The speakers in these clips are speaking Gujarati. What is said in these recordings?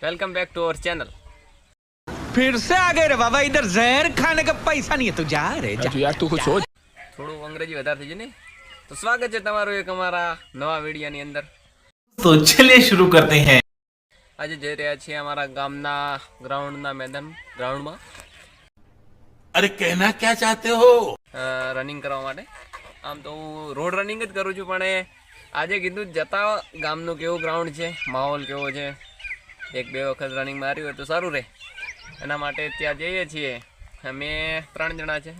welcome back to our channel फिर से आ गए रे बाबा इधर जहर खाने का पैसा नहीं है तू जा रे जा યાર તું કુછ સોચ થોડું અંગ્રેજી વધારે થઈ જાય ને તો સ્વાગત છે તમારું એક અમારા નવા વિડીયોની અંદર तो चलिए शुरू करते हैं આજે જઈ રહ્યા છીએ અમારા ગામના ગ્રાઉન્ડના મેદાન ગ્રાઉન્ડમાં अरे कहना क्या चाहते हो રનિંગ કરવા માટે આમ તો હું રોડ રનિંગ જ કરું છું પણ એ આજે કીધું જતા ગામનું કેવું ગ્રાઉન્ડ છે માહોલ કેવો છે એક બે વખત રનિંગ માર્યું હોય તો સારું રહે. એના માટે ત્યાં જઈએ છીએ. અમે ત્રણ જણા છે.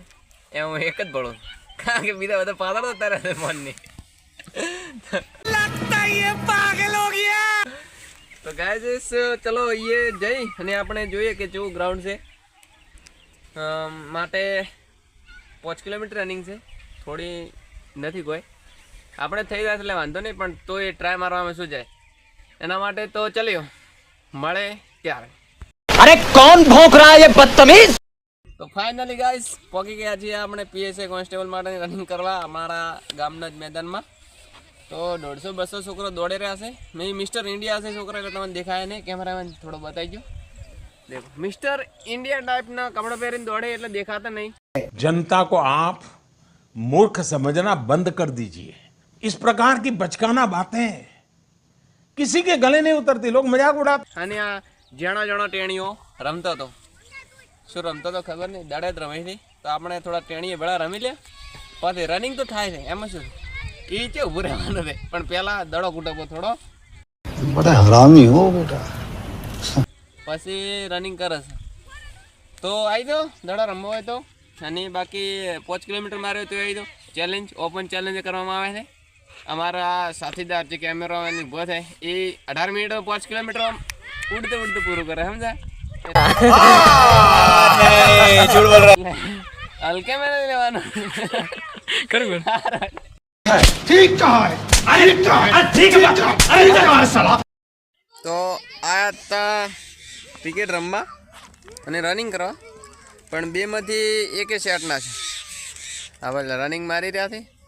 એ હું એક જ ભણું કારણ કે બીજા બધા પાદર રહે છે ફોનની. તો ગાયજીસ ચલો એ જઈ અને આપણે જોઈએ કે જેવું ગ્રાઉન્ડ છે. માટે પાંચ કિલોમીટર રનિંગ છે. થોડી નથી કોઈ. આપણે થઈ જાય એટલે વાંધો નહીં પણ તો એ ટ્રાય મારવામાં શું જાય. એના માટે તો ચલ્યો મળે ત્યારે अरे कौन भौंक रहा है ये बदतमीज તો ફાઇનલી ગાઈસ પહોંચી ગયા છીએ આપણે પીએસએ કોન્સ્ટેબલ માટે રનિંગ કરવા અમારા ગામના જ મેદાનમાં તો દોઢસો બસો છોકરો દોડી રહ્યા છે મેં મિસ્ટર ઇન્ડિયા છે છોકરા એટલે તમને દેખાય નહીં કેમેરામેન થોડો બતાવી ગયો દેખો મિસ્ટર ઇન્ડિયા ટાઈપના કપડાં પહેરીને દોડે એટલે દેખાતા નહીં जनता को आप मूर्ख समझना बंद कर दीजिए इस प्रकार की बचकाना बातें किसी के गले नहीं उतरती लोग मजाक उड़ाते અને આ જેણો જેણો ટેણીઓ રમતો હતો શું રમતો તો ખબર નહીં દાડે જ રમાઈ હતી તો આપણે થોડા ટેણીએ ભેળા રમી લે પછી રનિંગ તો થાય છે એમાં શું એ છે ઊભું રહેવાનું છે પણ પહેલા દડો કૂટવો થોડો बड़ा हरामी हो बेटा પછી રનિંગ કરે છે તો આવી દો દડો રમવો હોય તો અને બાકી પાંચ કિલોમીટર માર્યો તો આવી દો ચેલેન્જ ઓપન ચેલેન્જ કરવામાં આવે છે અમારા સાથીદાર જે કેમેરામેન ઊભો થાય એ અઢાર મિનિટ પાંચ કિલોમીટર ઉડતે ઉડતે પૂરું કરે સમજા હલકે મેં નહીં લેવાનું તો આ તા ક્રિકેટ રમવા અને રનિંગ કરવા. પણ બેમાંથી એકે શેટના છે. હવે રનિંગ મારી રહ્યા છે.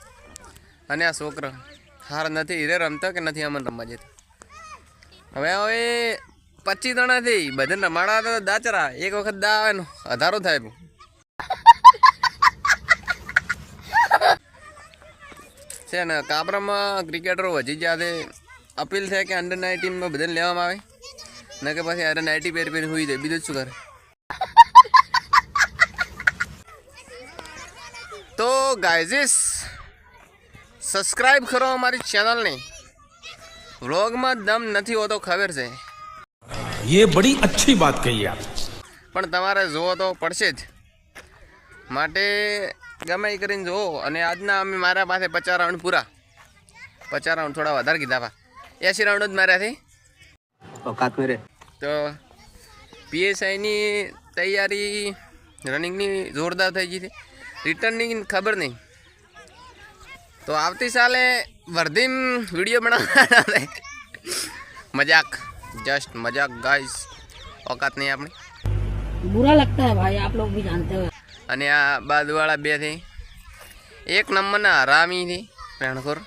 અને આ છોકરો. હાર નથી, હીરે રમતો કે નથી અમને રમવા જતો? હવે હવે પચીસ જણા થઈ બધાને રમાડા તો દાચરા. એક વખત દા આવે ને અધારો થાય છે ને કાપરામાં ક્રિકેટરો વધી ગયા છે અપીલ છે કે અંડર નાઇન્ટીનમાં બધાને લેવામાં આવે. ને કે પછી અરે નાઇટી પેર પહેરી હોઈ જાય. બીજું શું કરે? તો ગાયઝીસ સબસ્ક્રાઇબ કરો અમારી ચેનલને વ્લોગમાં દમ નથી હોતો ખબર છે ये बड़ी अच्छी बात कही आप પણ તમારે જોવો તો પડશે જ માટે ગમે એ કરીને જુઓ અને આજના અમે મારા પાસે પચાસ રાઉન્ડ પૂરા પચાસ રાઉન્ડ થોડા વધારે કીધા પા એસી રાઉન્ડ જ માર્યા છે તો પીએસઆઈની તૈયારી રનિંગની જોરદાર થઈ ગઈ છે રિટર્નની ખબર નહીં તો આવતી સાલે વર્ધીમ વિડીયો બનાવવાના છે મજાક જસ્ટ મજાક ગાઈસ औकात નહીં આપણી बुरा लगता है भाई आप लोग भी जानते हो અને આ બાજુવાળા બે થી એક નંબરના હરામી થી પેણખોર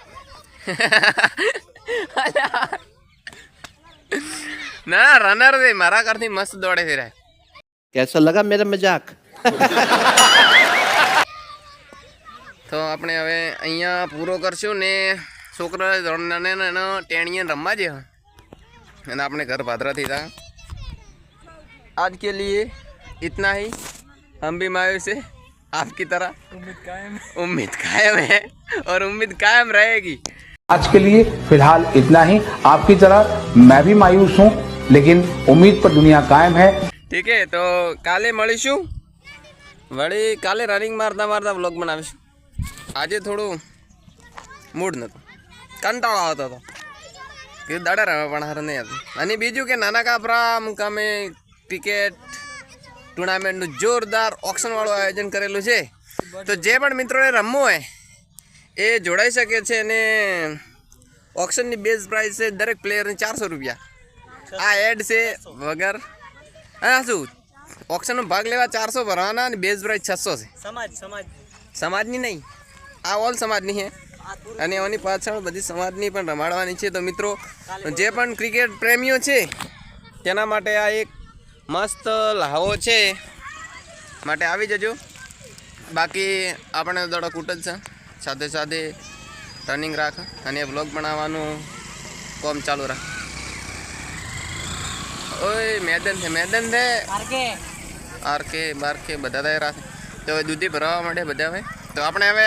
ના રનર છે મારા કરથી મસ્ત દોડે છે રે कैसा लगा मेरा मजाक તો આપણે હવે અહીંયા પૂરો કરશું ને છોકરા દોડનાને એનો ટેણીએ રમવા જે અને આપણે ઘર ભાદરાથી था आज के लिए इतना ही हम भी मायूस है आपकी तरह उम्मीद कायम उम्मीद कायम है और उम्मीद कायम रहेगी आज के लिए फिलहाल इतना ही आपकी तरह मैं भी मायूस हूँ लेकिन उम्मीद पर दुनिया कायम है ઠીક હે તો કાલે મળીશું વળી કાલે રનિંગ મારતા મારતા વ્લોગ બનાવીશું આજે થોડું મૂડ નહોતું કંટાળો આવતો હતો. કે દાડા રમે પણ હાર નહીં હતું. અને બીજું કે નાના કાપરા મુકામે ક્રિકેટ ટુર્નામેન્ટનું જોરદાર ઓક્શનવાળું આયોજન કરેલું છે. તો જે પણ મિત્રોને રમવું હોય એ જોડાઈ શકે છે અને ઓક્શનની બેઝ પ્રાઇસ છે દરેક પ્લેયરની ચારસો રૂપિયા. આ એડ છે વગર. હા શું? ઓક્શનનો ભાગ લેવા ચારસો ભરવાના અને બેઝ પ્રાઇસ છસો છે. સમાજ સમાજ. સમાજની નહીં. આ ઓલ સમાજની છે. અને એની પાછળ બધી સમાજની પણ રમાડવાની છે. તો મિત્રો જે પણ ક્રિકેટ પ્રેમીઓ છે તેના માટે આ એક મસ્ત લહાવો છે. માટે આવી જજો. બાકી આપણે દડો કૂટ જ છે. સાથે સાથે રનિંગ રાખ અને બ્લોગ બનાવવાનું કોમ ચાલુ રાખ. ઓય મેદાન છે મેદાન છે. આર કે બાર કે બધા રાખે. તો દૂધી ભરાવા માટે બધા હવે તો આપણે હવે